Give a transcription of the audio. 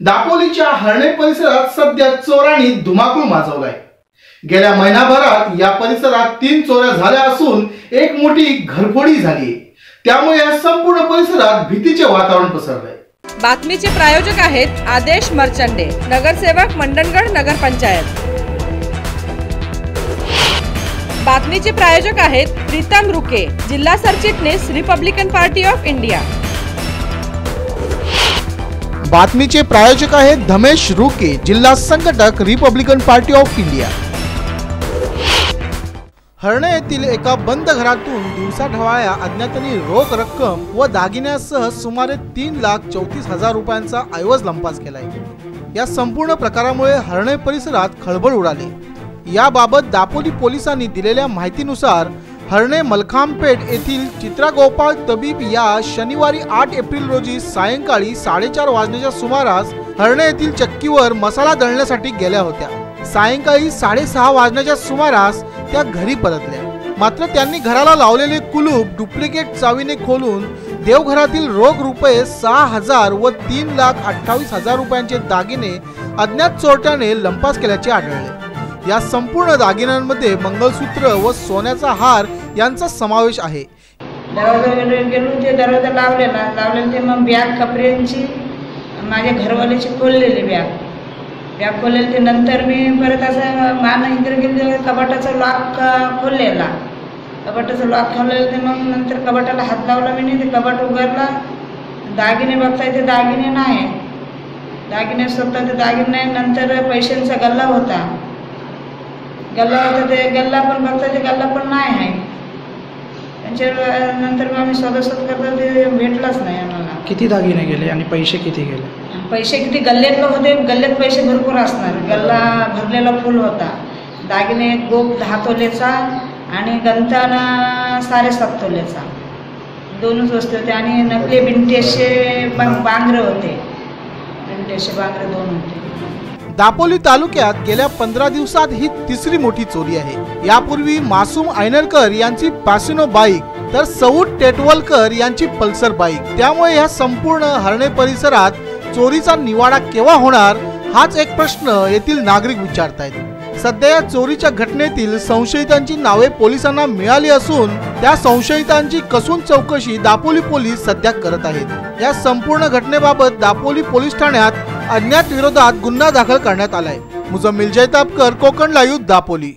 दापोलीच्या हरणे परिसरात सध्या चोरांनी धुमाकूळ माजवलाय. गेल्या महिनाभरात या परिसरात तीन चोऱ्या झाल्या असून एक मोठी घरफोडी झाली. त्यामुळे या संपूर्ण परिसरात भीतीचे वातावरण पसरलंय. बातमीचे प्रायोजक आहेत आदेश मर्चंडे नगरसेवक मंडणगड नगरपंचायत बातमीचे प्रायोजक आहेत प्रीतम रुके जिल्हा सरचिटणीस रिपब्लिकन पार्टी ऑफ इंडिया. बातमीचे प्रायोजक आहेत धमेश रुके जिल्हा संघटक Republican Party of India Harne येथील एका बंद घरातून दिवसा ढवाळ्या अज्ञातांनी रोख रक्कम व दागिन्यासह सुमारे तीन लाख चौतीस हजार रुपयांचा ऐवज लंपास केलाय. या संपूर्ण प्रकारामुळे हरणे परिसरात खळबळ उडाली. याबाबत दापोली पोलिसांनी दिलेल्या माहितीनुसार हरणे मलखामपेठ येथील चित्रा गोपाळ तबीब या शनिवारी आठ एप्रिल रोजी सायंकाळी साडेचार वाजण्याच्या सुमारास हरणे येथील चक्कीवर मसाला दळण्यासाठी गेल्या होत्या. सायंकाळी साडेसहा वाजण्याच्या सुमारास त्या घरी परतल्या. मात्र त्यांनी घराला लावलेले कुलूप डुप्लिकेट चावीने खोलून देवघरातील रोख रुपये सहा हजार व तीन लाख अठ्ठावीस हजार रुपयांचे दागिने अज्ञात चोरट्याने लंपास केल्याचे आढळले. या संपूर्ण दागिन्यांमध्ये मंगळसूत्र व सोन्याचा हार यांचा समावेश आहे. दरवाजा गेलो ते दरवाजा लावलेला लावलेला ते मग बॅग कपड्यांची माझ्या घरवाल्याची खोललेली बॅग बॅग खोललेली ते नंतर मी परत असं मान इकडे गेले कपाटाचा लॉक खोललेला. कपाटाचं लॉक खोललेलं ते मग नंतर कपाटाला हात लावला मी नाही ते कपाट उघडला. दागिने बघताय ते दागिने नाही. दागिने स्वतः ते दागिने नाही नंतर पैशांचा गल्ला होता. गल्ला होता ते गल्ला पण बघता ते गल्ला पण नाही आहे. नंतर मग आम्ही स्वतः करता ते भेटलाच नाही आम्हाला. किती दागिने गेले आणि पैसे किती गेले? पैसे किती गल्ल्यातलं होते गल्ल्यात पैसे भरपूर असणार. गल्ला भरलेला फुल होता. दागिने गोप दहा तोलेचा आणि गंताना साडेसात तोलेचा दोनच वस्तू होते आणि नकली बिंटेशे बांगरे होते. बिंटेशे बांगरे दोन होते. दापोली तालुक्यात गेल्या पंधरा दिवसात ही तिसरी मोठी चोरी आहे. यापूर्वी मासूम ऐनरकर यांची पॅसिनो बाईक तर सौद टेटवलकर यांची पल्सर बाईक. त्यामुळे या संपूर्ण हरणे परिसरात चोरीचा निवाडा केव्हा होणार हाच एक प्रश्न येथील नागरिक विचारतायत. सध्या या चोरीच्या घटनेतील संशयितांची नावे पोलिसांना मिळाली असून त्या संशयितांची कसून चौकशी दापोली पोलीस सध्या करत आहेत. या संपूर्ण घटनेबाबत दापोली पोलीस ठाण्यात अज्ञात विरोधात गुन्हा दाखल करण्यात आलाय. मुजम्मिल जैतापकर कोकण लाईव्ह दापोली.